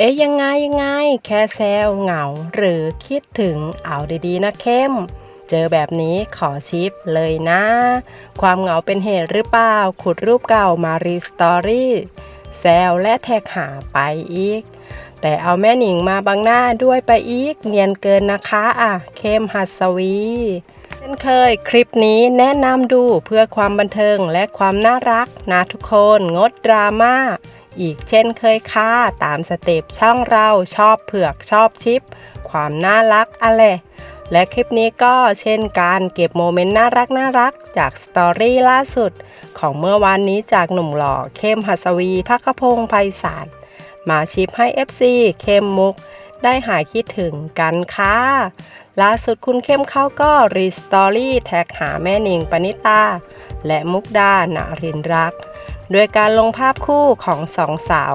เอ๊ยยังไงยังไง แค่แซวเหงา หรือคิดถึงเอาดีๆนะเข้ม เจอแบบนี้ขอชิปเลยนะ ความเหงาเป็นเหตุหรือเปล่า ขุดรูปเก่ามารีสตอรี่แซวและแท็กหาไปอีก แต่เอาแม่หนิงมาบังหน้าด้วยไปอีก เนียนเกินนะคะอะ เข้มหัสวีเช่นเคยคลิปนี้แนะนำดูเพื่อความบันเทิงและความน่ารักนะทุกคนงดดราม่า อีกเช่นเคยค่ะ ตามสเต็ปช่องเราชอบเผือกชอบชิป ความน่ารักอะไรและคลิปนี้ก็เช่นการเก็บโมเมนต์น่ารักน่ารักจากสตอรี่ล่าสุด ของเมื่อวานนี้จากหนุ่มหล่อเข้มหัสวีพักพงศ์ไพศาลมาชิปให้ FC เข้มมุก ได้หายคิดถึงกันค่ะ ล่าสุดคุณเข้มเขาก็รีสตอรี่แท็กหาแม่นิงปณิตา และมุกดาณรินรัก โดยการลงภาพคู่ของสองสาว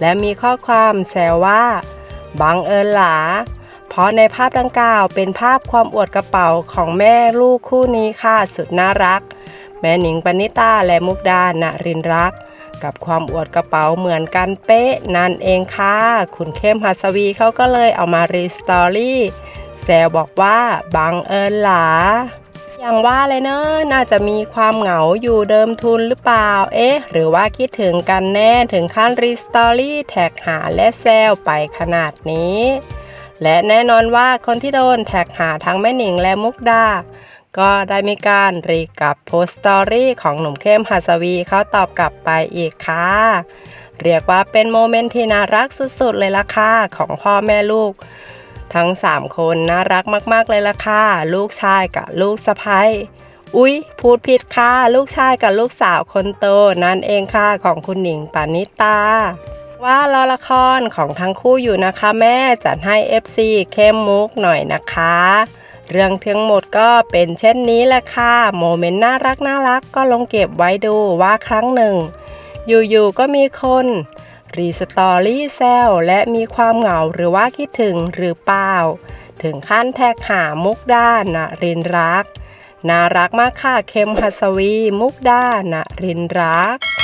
และมีข้อความแซวว่า บังเอิญหลา เพราะในภาพดังกล่าวเป็นภาพความอวดกระเป๋าของแม่ลูกคู่นี้ค่ะสุดน่ารัก แม่หนิงปณิตาและมุกดาณรินรัก กับความอวดกระเป๋าเหมือนกันเป๊ะนั่นเองค่ะ คุณเข้มหัสวีเขาก็เลยเอามารีสตอรี่แซวบอกว่าบังเอิญหลา อย่างว่าเลยเนอะน่าจะมีความเหงาอยู่เดิมทุนหรือเปล่า เอ๊ะ หรือว่าคิดถึงกันแน่ถึงขั้นรีสตอรี่แท็กหาและแซวไปขนาดนี้ และแน่นอนว่าคนที่โดนแท็กหาทั้งแม่หนิงและมุกดา ก็ได้มีการรีกับโพสต์สตอรี่ของหนุ่มเข้มหัสวีเขาตอบกลับไปอีกค่ะ เรียกว่าเป็นโมเมนต์ที่น่ารักสุดๆเลยล่ะค่ะของพ่อแม่ลูก ทั้ง 3 คนน่ารักมากๆเลยล่ะค่ะ ลูกชายกับลูกสะใภ้อุ๊ย พูดผิดค่ะ ลูกชายกับลูกสาวคนโตนั่นเองค่ะของคุณหนิงปานิตา ว่ารอละครของทั้งคู่อยู่นะคะ แม่จัดให้ FC เข้มมุกหน่อยนะคะ เรื่องทั้งหมดก็เป็นเช่นนี้แหละค่ะ โมเมนต์น่ารักน่ารักก็ลงเก็บไว้ดูว่าครั้งหนึ่ง อยู่ๆก็มีคน รีสตอรี่แซลและมีความเหงาหรือว่าคิดถึงหรือเปล่า ถึงขั้นแท็กหามุกด้านนรินรัก น่ารักมากค่ะเข้มหัสวี มุกด้านนรินรัก